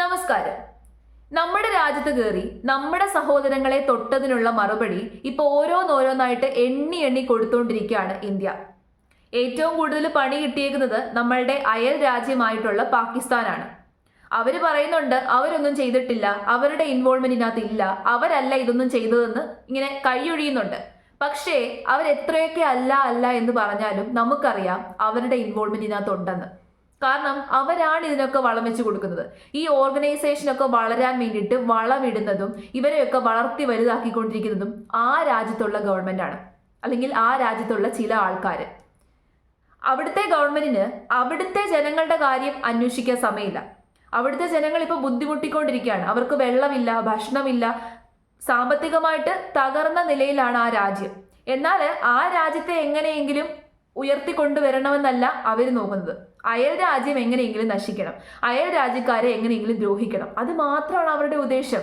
നമസ്കാരം. നമ്മുടെ രാജ്യത്ത് കയറി നമ്മുടെ സഹോദരങ്ങളെ തൊട്ടതിനുള്ള മറുപടി ഇപ്പൊ ഓരോന്നോരോന്നായിട്ട് എണ്ണി എണ്ണി കൊടുത്തുകൊണ്ടിരിക്കുകയാണ് ഇന്ത്യ. ഏറ്റവും കൂടുതൽ പണി കിട്ടിയേക്കുന്നത് നമ്മളുടെ അയൽ രാജ്യമായിട്ടുള്ള പാകിസ്ഥാനാണ്. അവർ പറയുന്നുണ്ട് അവരൊന്നും ചെയ്തിട്ടില്ല അവരുടെ ഇൻവോൾവ്മെന്റ് ഇതിനകത്ത് ഇല്ല അവരല്ല ഇതൊന്നും ചെയ്തതെന്ന് ഇങ്ങനെ കൈയൊഴിയുന്നുണ്ട്. പക്ഷേ അവരെത്രയൊക്കെ അല്ല അല്ല എന്ന് പറഞ്ഞാലും നമുക്കറിയാം അവരുടെ ഇൻവോൾവ്മെന്റ് ഇതിനകത്ത് ഉണ്ടെന്ന്. കാരണം അവരാണ് ഇതിനൊക്കെ വളം വെച്ച് കൊടുക്കുന്നത്. ഈ ഓർഗനൈസേഷനൊക്കെ വളരാൻ വേണ്ടിയിട്ട് വളമിടുന്നതും ഇവരെയൊക്കെ വളർത്തി വലുതാക്കിക്കൊണ്ടിരിക്കുന്നതും ആ രാജ്യത്തുള്ള ഗവൺമെന്റ് ആണ്. അല്ലെങ്കിൽ ആ രാജ്യത്തുള്ള ചില ആൾക്കാർ അവിടുത്തെ ഗവൺമെന്റിന് അവിടുത്തെ ജനങ്ങളുടെ കാര്യം അന്വേഷിക്കാൻ സമയമില്ല. അവിടുത്തെ ജനങ്ങൾ ഇപ്പോൾ ബുദ്ധിമുട്ടിക്കൊണ്ടിരിക്കുകയാണ്. അവർക്ക് വെള്ളമില്ല ഭക്ഷണമില്ല സാമ്പത്തികമായിട്ട് തകർന്ന നിലയിലാണ് ആ രാജ്യം. എന്നാൽ ആ രാജ്യത്തെ എങ്ങനെയെങ്കിലും ഉയർത്തിക്കൊണ്ടുവരണമെന്നല്ല അവർ നോക്കുന്നത്. അയൽ രാജ്യം എങ്ങനെയെങ്കിലും നശിക്കണം. അയൽ രാജ്യക്കാരെ എങ്ങനെയെങ്കിലും ദ്രോഹിക്കണം. അത് മാത്രമാണ് അവരുടെ ഉദ്ദേശം.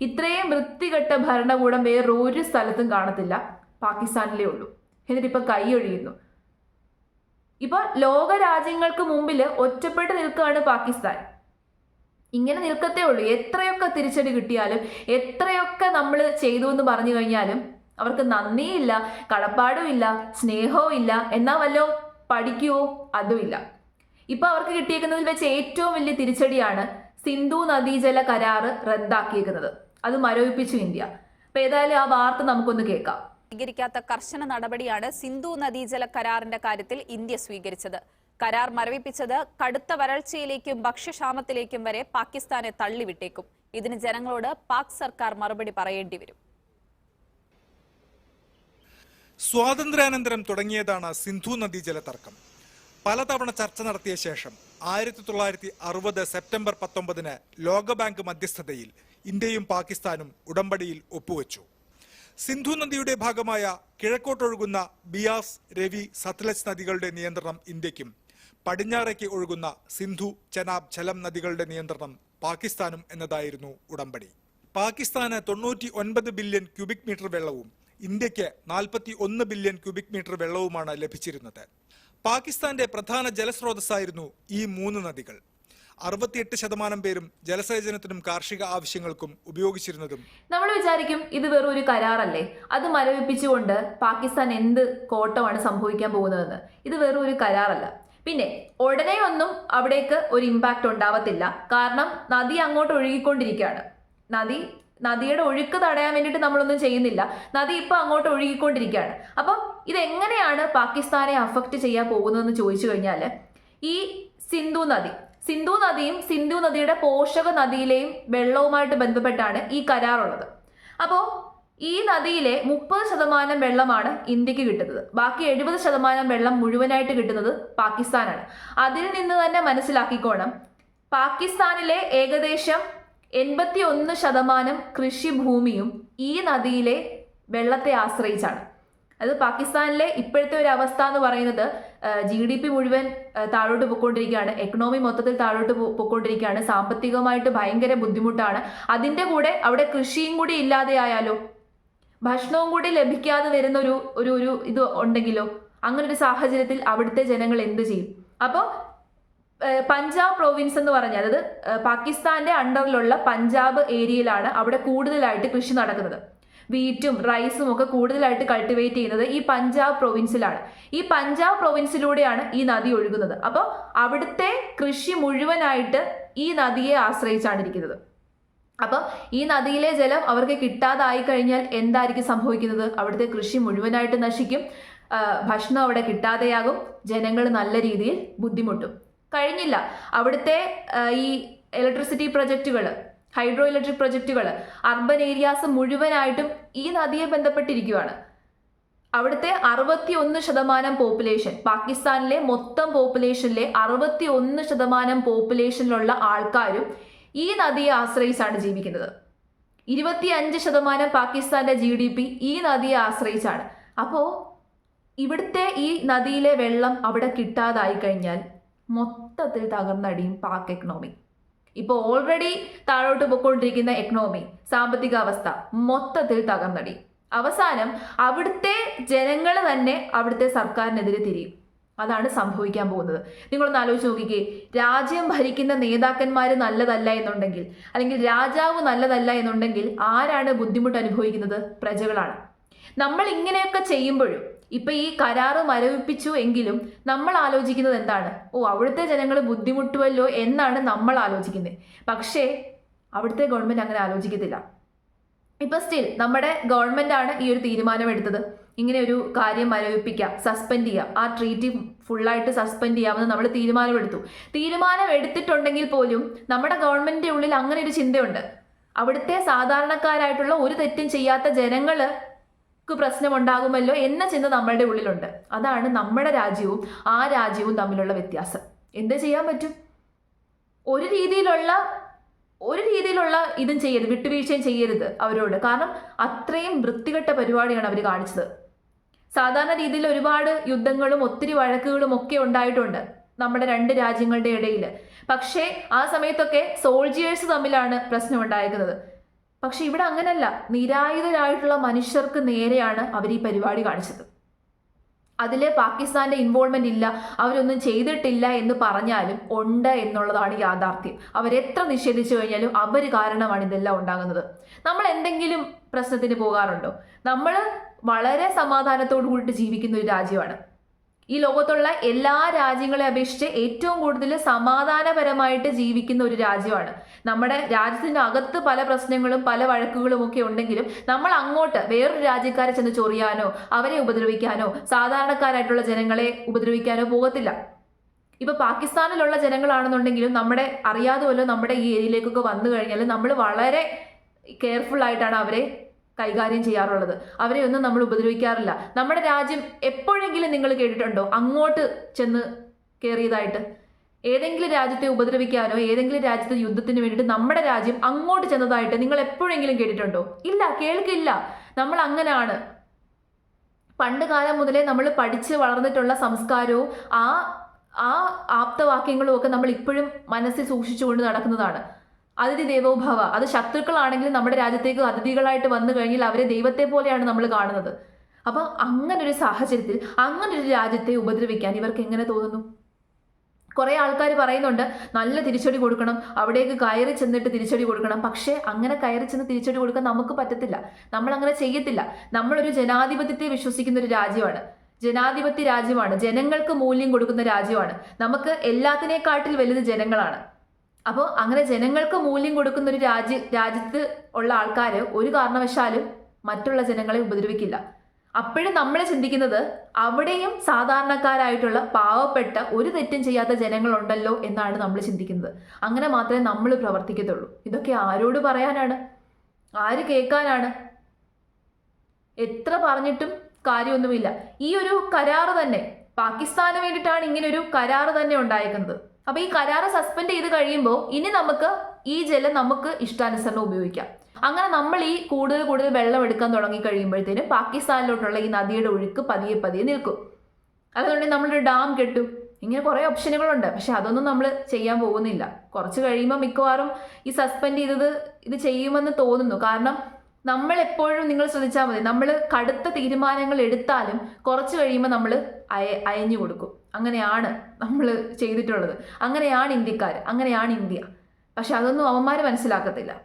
ഇത്രയും വൃത്തികെട്ട ഭരണകൂടം ഒരു സ്ഥലത്തും കാണത്തില്ല. പാകിസ്ഥാനിലേ ഉള്ളൂ. എന്നിട്ട് ഇപ്പം കൈയൊഴിയുന്നു ഇപ്പൊ ലോക രാജ്യങ്ങൾക്ക് മുമ്പിൽ ഒറ്റപ്പെട്ട് നിൽക്കുകയാണ് പാകിസ്ഥാൻ. ഇങ്ങനെ നിൽക്കത്തേ ഉള്ളൂ. എത്രയൊക്കെ തിരിച്ചടി കിട്ടിയാലും എത്രയൊക്കെ നമ്മൾ ചെയ്തു എന്ന് പറഞ്ഞു കഴിഞ്ഞാലും അവർക്ക് നന്ദിയില്ല കടപ്പാടും ഇല്ല സ്നേഹവും ഇല്ല എന്നാ വല്ലോ പഠിക്കുവോ? അതുമില്ല ഇപ്പൊ അവർക്ക് കിട്ടിയേക്കുന്നതിൽ വെച്ച് ഏറ്റവും വലിയ തിരിച്ചടിയാണ് സിന്ധു നദീജല കരാറ് റദ്ദാക്കിയേക്കുന്നത്. അത് മരവിപ്പിച്ചു ഇന്ത്യ. അപ്പൊ ഏതായാലും ആ വാർത്ത നമുക്കൊന്ന് കേൾക്കാം. സ്വീകരിക്കാത്ത കർശന നടപടിയാണ് സിന്ധു നദീജല കരാറിന്റെ കാര്യത്തിൽ ഇന്ത്യ സ്വീകരിച്ചത്. കരാർ മരവിപ്പിച്ചത് കടുത്ത വരൾച്ചയിലേക്കും ഭക്ഷ്യക്ഷാമത്തിലേക്കും വരെ പാകിസ്ഥാനെ തള്ളിവിട്ടേക്കും. ഇതിന് ജനങ്ങളോട് പാക് സർക്കാർ മറുപടി പറയേണ്ടി വരും. സ്വാതന്ത്ര്യാനന്തരം തുടങ്ങിയതാണ് സിന്ധു നദീജല തർക്കം. പലതവണ ചർച്ച നടത്തിയ ശേഷം ആയിരത്തി തൊള്ളായിരത്തി അറുപത് സെപ്റ്റംബർ പത്തൊമ്പതിന് ലോകബാങ്ക് മധ്യസ്ഥതയിൽ ഇന്ത്യയും പാകിസ്ഥാനും ഉടമ്പടിയിൽ ഒപ്പുവെച്ചു. സിന്ധു നദിയുടെ ഭാഗമായ കിഴക്കോട്ടൊഴുകുന്ന ബിയാസ് രവി സത്ലജ് നദികളുടെ നിയന്ത്രണം ഇന്ത്യക്കും പടിഞ്ഞാറേക്ക് ഒഴുകുന്ന സിന്ധു ചെനാബ് ഝലം നദികളുടെ നിയന്ത്രണം പാകിസ്ഥാനും എന്നതായിരുന്നു ഉടമ്പടി. പാകിസ്ഥാന് തൊണ്ണൂറ്റി ഒൻപത് ബില്യൺ ക്യൂബിക് മീറ്റർ വെള്ളവും ഇന്ത്യയ്ക്ക് നാൽപ്പത്തി ഒന്ന് ബില്യൺ ക്യൂബിക് മീറ്റർ വെള്ളവുമാണ് ലഭിച്ചിരുന്നത്. പാകിസ്ഥാന്റെ പ്രധാന ജലസ്രോതസ്സായിരുന്നു ഈ മൂന്ന് നദികൾ. അറുപത്തിയെട്ട് ശതമാനം പേരും ജലസേചനത്തിനും കാർഷിക ആവശ്യങ്ങൾക്കും ഉപയോഗിച്ചിരുന്നതും. നമ്മൾ വിചാരിക്കും ഇത് വെറും ഒരു കരാറല്ലേ. അത് മരവിപ്പിച്ചുകൊണ്ട് പാകിസ്ഥാൻ എന്ത് കോട്ടമാണ് സംഭവിക്കാൻ പോകുന്നതെന്ന്. ഇത് വെറും ഒരു കരാറല്ല. പിന്നെ ഉടനെ ഒന്നും അവിടേക്ക് ഒരു ഇമ്പാക്റ്റ് ഉണ്ടാവത്തില്ല. കാരണം നദി അങ്ങോട്ട് ഒഴുകിക്കൊണ്ടിരിക്കുകയാണ്. നദി നദിയുടെ ഒഴുക്ക് തടയാൻ വേണ്ടിയിട്ട് നമ്മളൊന്നും ചെയ്യുന്നില്ല. നദി ഇപ്പൊ അങ്ങോട്ട് ഒഴുകിക്കൊണ്ടിരിക്കുകയാണ്. അപ്പം ഇതെങ്ങനെയാണ് പാകിസ്ഥാനെ അഫക്റ്റ് ചെയ്യാൻ പോകുന്നതെന്ന് ചോദിച്ചു കഴിഞ്ഞാൽ ഈ സിന്ധു നദി സിന്ധു നദിയും സിന്ധു നദിയുടെ പോഷക നദിയിലെയും വെള്ളവുമായിട്ട് ബന്ധപ്പെട്ടാണ് ഈ കരാറുള്ളത്. അപ്പോൾ ഈ നദിയിലെ മുപ്പത് ശതമാനം വെള്ളമാണ് ഇന്ത്യയ്ക്ക് കിട്ടുന്നത്. ബാക്കി എഴുപത് ശതമാനം വെള്ളം മുഴുവനായിട്ട് കിട്ടുന്നത് പാകിസ്ഥാനാണ്. അതിൽ നിന്ന് തന്നെ മനസ്സിലാക്കിക്കോണം പാകിസ്ഥാനിലെ ഏകദേശം എൺപത്തി ഒന്ന് ശതമാനം കൃഷിഭൂമിയും ഈ നദിയിലെ വെള്ളത്തെ ആശ്രയിച്ചാണ്. അത് പാകിസ്ഥാനിലെ ഇപ്പോഴത്തെ ഒരു അവസ്ഥ എന്ന് പറയുന്നത് ജി ഡി പി മുഴുവൻ താഴോട്ട് പൊയ്ക്കൊണ്ടിരിക്കുകയാണ് എക്കണോമി മൊത്തത്തിൽ താഴോട്ട് പോയിക്കൊണ്ടിരിക്കുകയാണ് സാമ്പത്തികമായിട്ട് ഭയങ്കര ബുദ്ധിമുട്ടാണ്. അതിന്റെ കൂടെ അവിടെ കൃഷിയും കൂടി ഇല്ലാതെയായാലോ ഭക്ഷണവും കൂടി ലഭിക്കാതെ വരുന്ന ഒരു ഒരു ഇത് ഉണ്ടെങ്കിലോ? അങ്ങനെ ഒരു സാഹചര്യത്തിൽ അവിടുത്തെ ജനങ്ങൾ എന്ത് ചെയ്യും? അപ്പോൾ പഞ്ചാബ് പ്രോവിൻസ് എന്ന് പറഞ്ഞാൽ അതായത് പാകിസ്ഥാന്റെ അണ്ടറിലുള്ള പഞ്ചാബ് ഏരിയയിലാണ് അവിടെ കൂടുതലായിട്ട് കൃഷി നടക്കുന്നത്. വീറ്റും റൈസും ഒക്കെ കൂടുതലായിട്ട് കൾട്ടിവേറ്റ് ചെയ്യുന്നത് ഈ പഞ്ചാബ് പ്രൊവിൻസിലാണ് ഈ പഞ്ചാബ് പ്രൊവിൻസിലൂടെയാണ് ഈ നദി ഒഴുകുന്നത്. അപ്പോൾ അവിടുത്തെ കൃഷി മുഴുവനായിട്ട് ഈ നദിയെ ആശ്രയിച്ചാണ് ഇരിക്കുന്നത്. അപ്പം ഈ നദിയിലെ ജലം അവർക്ക് കിട്ടാതായി കഴിഞ്ഞാൽ എന്തായിരിക്കും സംഭവിക്കുന്നത്? അവിടുത്തെ കൃഷി മുഴുവനായിട്ട് നശിക്കും. ഭക്ഷണം അവിടെ കിട്ടാതെയാകും. ജനങ്ങൾ നല്ല രീതിയിൽ ബുദ്ധിമുട്ടും. കഴിഞ്ഞില്ല. അവിടുത്തെ ഈ ഇലക്ട്രിസിറ്റി പ്രൊജക്റ്റുകൾ ഹൈഡ്രോ ഇലക്ട്രിക് പ്രൊജക്റ്റുകൾ അർബൻ ഏരിയാസ് മുഴുവനായിട്ടും ഈ നദിയെ ബന്ധപ്പെട്ടിരിക്കുകയാണ് അവിടുത്തെ അറുപത്തി ഒന്ന് ശതമാനം പോപ്പുലേഷൻ പാകിസ്ഥാനിലെ മൊത്തം പോപ്പുലേഷനിലെ അറുപത്തി ഒന്ന് ശതമാനം പോപ്പുലേഷനിലുള്ള ആൾക്കാരും ഈ നദിയെ ആശ്രയിച്ചാണ് ജീവിക്കുന്നത്. ഇരുപത്തി അഞ്ച് ശതമാനം പാകിസ്ഥാന്റെ ജി ഡി പി ഈ നദിയെ ആശ്രയിച്ചാണ്. അപ്പോൾ ഇവിടുത്തെ ഈ നദിയിലെ വെള്ളം അവിടെ കിട്ടാതായി കഴിഞ്ഞാൽ മൊത്തത്തിൽ തകർന്നടിയും പാക് എക്കണോമി ഇപ്പോൾ ഓൾറെഡി താഴോട്ട് പോയിക്കൊണ്ടിരിക്കുന്ന എക്കണോമി സാമ്പത്തിക അവസ്ഥ മൊത്തത്തിൽ തകർന്നടി അവസാനം അവിടുത്തെ ജനങ്ങൾ തന്നെ അവിടുത്തെ സർക്കാരിനെതിരെ തിരിയും. അതാണ് സംഭവിക്കാൻ പോകുന്നത്. നിങ്ങളൊന്ന് ആലോചിച്ച് നോക്കിക്കേ. രാജ്യം ഭരിക്കുന്ന നേതാക്കന്മാർ നല്ലതല്ല എന്നുണ്ടെങ്കിൽ അല്ലെങ്കിൽ രാജാവ് നല്ലതല്ല എന്നുണ്ടെങ്കിൽ ആരാണ് ബുദ്ധിമുട്ട് അനുഭവിക്കുന്നത്? പ്രജകളാണ്. നമ്മൾ ഇങ്ങനെയൊക്കെ ചെയ്യുമ്പോഴും ഇപ്പൊ ഈ കരാറ് മരവിപ്പിച്ചു എങ്കിലും നമ്മൾ ആലോചിക്കുന്നത് എന്താണ്? ഓ അവിടുത്തെ ജനങ്ങൾ ബുദ്ധിമുട്ടുമല്ലോ എന്നാണ് നമ്മൾ ആലോചിക്കുന്നത്. പക്ഷേ അവിടുത്തെ ഗവൺമെന്റ് അങ്ങനെ ആലോചിക്കത്തില്ല. ഇപ്പൊ സ്റ്റിൽ നമ്മുടെ ഗവൺമെന്റ് ആണ് ഈ ഒരു തീരുമാനം എടുത്തത്. ഇങ്ങനെ ഒരു കാര്യം മരവിപ്പിക്കാം സസ്പെൻഡ് ചെയ്യാം ആ ട്രീറ്റി ഫുള്ളായിട്ട് സസ്പെൻഡ് ചെയ്യാമെന്ന് നമ്മൾ തീരുമാനമെടുത്തു. തീരുമാനം എടുത്തിട്ടുണ്ടെങ്കിൽ പോലും നമ്മുടെ ഗവൺമെന്റിന്റെ ഉള്ളിൽ അങ്ങനെ ഒരു ചിന്തയുണ്ട്. അവിടുത്തെ സാധാരണക്കാരായിട്ടുള്ള ഒരു തെറ്റും ചെയ്യാത്ത ജനങ്ങൾ ക്ക് പ്രശ്നമുണ്ടാകുമല്ലോ എന്ന ചിന്ത നമ്മളുടെ ഉള്ളിലുണ്ട്. അതാണ് നമ്മുടെ രാജ്യവും ആ രാജ്യവും തമ്മിലുള്ള വ്യത്യാസം. എന്ത് ചെയ്യാൻ പറ്റും? ഒരു രീതിയിലുള്ള ഒരു രീതിയിലുള്ള ഇതും ചെയ്യരുത് വിട്ടുവീഴ്ചയും ചെയ്യരുത് അവരോട്. കാരണം അത്രയും വൃത്തികെട്ട പരിപാടിയാണ് അവർ കാണിച്ചത്. സാധാരണ രീതിയിൽ ഒരുപാട് യുദ്ധങ്ങളും ഒത്തിരി വഴക്കുകളും ഒക്കെ ഉണ്ടായിട്ടുണ്ട് നമ്മുടെ രണ്ട് രാജ്യങ്ങളുടെ ഇടയിൽ പക്ഷേ ആ സമയത്തൊക്കെ സോൾജിയേഴ്സ് തമ്മിലാണ് പ്രശ്നം ഉണ്ടായിരിക്കുന്നത് പക്ഷെ ഇവിടെ അങ്ങനല്ല. നിരായുധരായിട്ടുള്ള മനുഷ്യർക്ക് നേരെയാണ് അവർ ഈ പരിപാടി കാണിച്ചത്. അതിൽ പാകിസ്ഥാന്റെ ഇൻവോൾവ്മെന്റ് ഇല്ല. അവരൊന്നും ചെയ്തിട്ടില്ല എന്ന് പറഞ്ഞാലും ഉണ്ട് എന്നുള്ളതാണ് യാഥാർത്ഥ്യം. അവരെത്ര നിഷേധിച്ചു കഴിഞ്ഞാലും അവർ കാരണമാണ് ഇതെല്ലാം ഉണ്ടാകുന്നത്. നമ്മൾ എന്തെങ്കിലും പ്രശ്നത്തിന് പോകാറുണ്ടോ? നമ്മൾ വളരെ സമാധാനത്തോടു കൂടിയിട്ട് ജീവിക്കുന്ന ഒരു രാജ്യമാണ്. ഈ ലോകത്തുള്ള എല്ലാ രാജ്യങ്ങളെ അപേക്ഷിച്ച് ഏറ്റവും കൂടുതൽ സമാധാനപരമായിട്ട് ജീവിക്കുന്ന ഒരു രാജ്യമാണ്. നമ്മുടെ രാജ്യത്തിന്റെ അകത്ത് പല പ്രശ്നങ്ങളും പല വഴക്കുകളും ഒക്കെ ഉണ്ടെങ്കിലും നമ്മൾ അങ്ങോട്ട് വേറൊരു രാജ്യക്കാരെ ചെന്ന് ചൊറിയാനോ അവരെ ഉപദ്രവിക്കാനോ സാധാരണക്കാരായിട്ടുള്ള ജനങ്ങളെ ഉപദ്രവിക്കാനോ പോകത്തില്ല. ഇപ്പൊ പാകിസ്ഥാനിലുള്ള ജനങ്ങളാണെന്നുണ്ടെങ്കിലും നമ്മുടെ അറിയാതെ പോലും നമ്മുടെ ഈ ഏരിയയിലേക്കൊക്കെ വന്നു കഴിഞ്ഞാൽ നമ്മൾ വളരെ കെയർഫുൾ ആയിട്ടാണ് അവരെ കൈകാര്യം ചെയ്യാറുള്ളത്. അവരെ ഒന്നും നമ്മൾ ഉപദ്രവിക്കാറില്ല. നമ്മുടെ രാജ്യം എപ്പോഴെങ്കിലും നിങ്ങൾ കേട്ടിട്ടുണ്ടോ? അങ്ങോട്ട് ചെന്ന് കയറിയതായിട്ട് ഏതെങ്കിലും രാജ്യത്തെ ഉപദ്രവിക്കാനോ ഏതെങ്കിലും രാജ്യത്തെ യുദ്ധത്തിന് വേണ്ടിയിട്ട് നമ്മുടെ രാജ്യം അങ്ങോട്ട് ചെന്നതായിട്ട് നിങ്ങൾ എപ്പോഴെങ്കിലും കേട്ടിട്ടുണ്ടോ? ഇല്ല കേൾക്കില്ല. നമ്മൾ അങ്ങനെയാണ് പണ്ട് കാലം മുതലേ നമ്മൾ പഠിച്ച് വളർന്നിട്ടുള്ള സംസ്കാരവും ആ ആ ആപ്തവാക്യങ്ങളും ഒക്കെ നമ്മൾ ഇപ്പോഴും മനസ്സിൽ സൂക്ഷിച്ചുകൊണ്ട് നടക്കുന്നതാണ്. അതിഥി ദേവോഭവ. അത് ശത്രുക്കളാണെങ്കിലും നമ്മുടെ രാജ്യത്തേക്ക് അതിഥികളായിട്ട് വന്നു കഴിഞ്ഞാൽ അവരെ ദൈവത്തെ പോലെയാണ് നമ്മൾ കാണുന്നത്. അപ്പൊ അങ്ങനെ ഒരു സാഹചര്യത്തിൽ അങ്ങനെ ഒരു രാജ്യത്തെ ഉപദ്രവിക്കാൻ ഇവർക്ക് എങ്ങനെ തോന്നുന്നു? കുറേ ആൾക്കാർ പറയുന്നുണ്ട് നല്ല തിരിച്ചടി കൊടുക്കണം അവിടേക്ക് കയറി ചെന്നിട്ട് തിരിച്ചടി കൊടുക്കണം. പക്ഷേ അങ്ങനെ കയറി ചെന്ന് തിരിച്ചടി കൊടുക്കാൻ നമുക്ക് പറ്റത്തില്ല. നമ്മൾ അങ്ങനെ ചെയ്യത്തില്ല. നമ്മളൊരു ജനാധിപത്യത്തെ വിശ്വസിക്കുന്ന ഒരു രാജ്യമാണ്. ജനാധിപത്യ രാജ്യമാണ്. ജനങ്ങൾക്ക് മൂല്യം കൊടുക്കുന്ന രാജ്യമാണ്. നമുക്ക് എല്ലാത്തിനേക്കാട്ടിൽ വലുത് ജനങ്ങളാണ്. അപ്പോൾ അങ്ങനെ ജനങ്ങൾക്ക് മൂല്യം കൊടുക്കുന്ന ഒരു രാജ്യ രാജ്യത്ത് ഉള്ള ആൾക്കാർ ഒരു കാരണവശാലും മറ്റുള്ള ജനങ്ങളെ ഉപദ്രവിക്കില്ല. അപ്പോഴും നമ്മൾ ചിന്തിക്കുന്നത് അവിടെയും സാധാരണക്കാരായിട്ടുള്ള പാവപ്പെട്ട ഒരു തെറ്റും ചെയ്യാത്ത ജനങ്ങളുണ്ടല്ലോ എന്നാണ് നമ്മൾ ചിന്തിക്കുന്നത്. അങ്ങനെ മാത്രമേ നമ്മൾ പ്രവർത്തിക്കത്തുള്ളൂ. ഇതൊക്കെ ആരോട് പറയാനാണ്? ആര് കേൾക്കാനാണ്? എത്ര പറഞ്ഞിട്ടും കാര്യമൊന്നുമില്ല. ഈ ഒരു കരാറ് തന്നെ പാകിസ്ഥാന് വേണ്ടിയിട്ടാണ് ഇങ്ങനെ ഒരു കരാറ് തന്നെ ഉണ്ടായിരിക്കുന്നത് അപ്പൊ ഈ കരാറ് സസ്പെൻഡ് ചെയ്ത് കഴിയുമ്പോൾ ഇനി നമുക്ക് ഈ ജലം നമുക്ക് ഇഷ്ടാനുസരണം ഉപയോഗിക്കാം. അങ്ങനെ നമ്മൾ ഈ കൂടുതൽ കൂടുതൽ വെള്ളം എടുക്കാൻ തുടങ്ങി കഴിയുമ്പോഴത്തേനും പാകിസ്ഥാനിലോട്ടുള്ള ഈ നദിയുടെ ഒഴുക്ക് പതിയെ പതിയെ നിൽക്കും. അതുകൊണ്ട് നമ്മളൊരു ഡാം കെട്ടും. ഇങ്ങനെ കുറേ ഓപ്ഷനുകളുണ്ട് പക്ഷെ അതൊന്നും നമ്മൾ ചെയ്യാൻ പോകുന്നില്ല. കുറച്ച് കഴിയുമ്പോൾ മിക്കവാറും ഈ സസ്പെൻഡ് ചെയ്തത് ഇത് ചെയ്യുമെന്ന് തോന്നുന്നു. കാരണം നമ്മൾ എപ്പോഴും നിങ്ങൾ ശ്രദ്ധിച്ചാൽ മതി. നമ്മൾ കടുത്ത തീരുമാനങ്ങൾ എടുത്താലും കുറച്ച് കഴിയുമ്പോൾ നമ്മൾ അയ അയഞ്ഞു കൊടുക്കും. അങ്ങനെയാണ് നമ്മൾ ചെയ്തിട്ടുള്ളത്. അങ്ങനെയാണ് ഇന്ത്യക്കാർ അങ്ങനെയാണ് ഇന്ത്യ. പക്ഷെ അതൊന്നും അവന്മാർ മനസ്സിലാക്കത്തില്ല.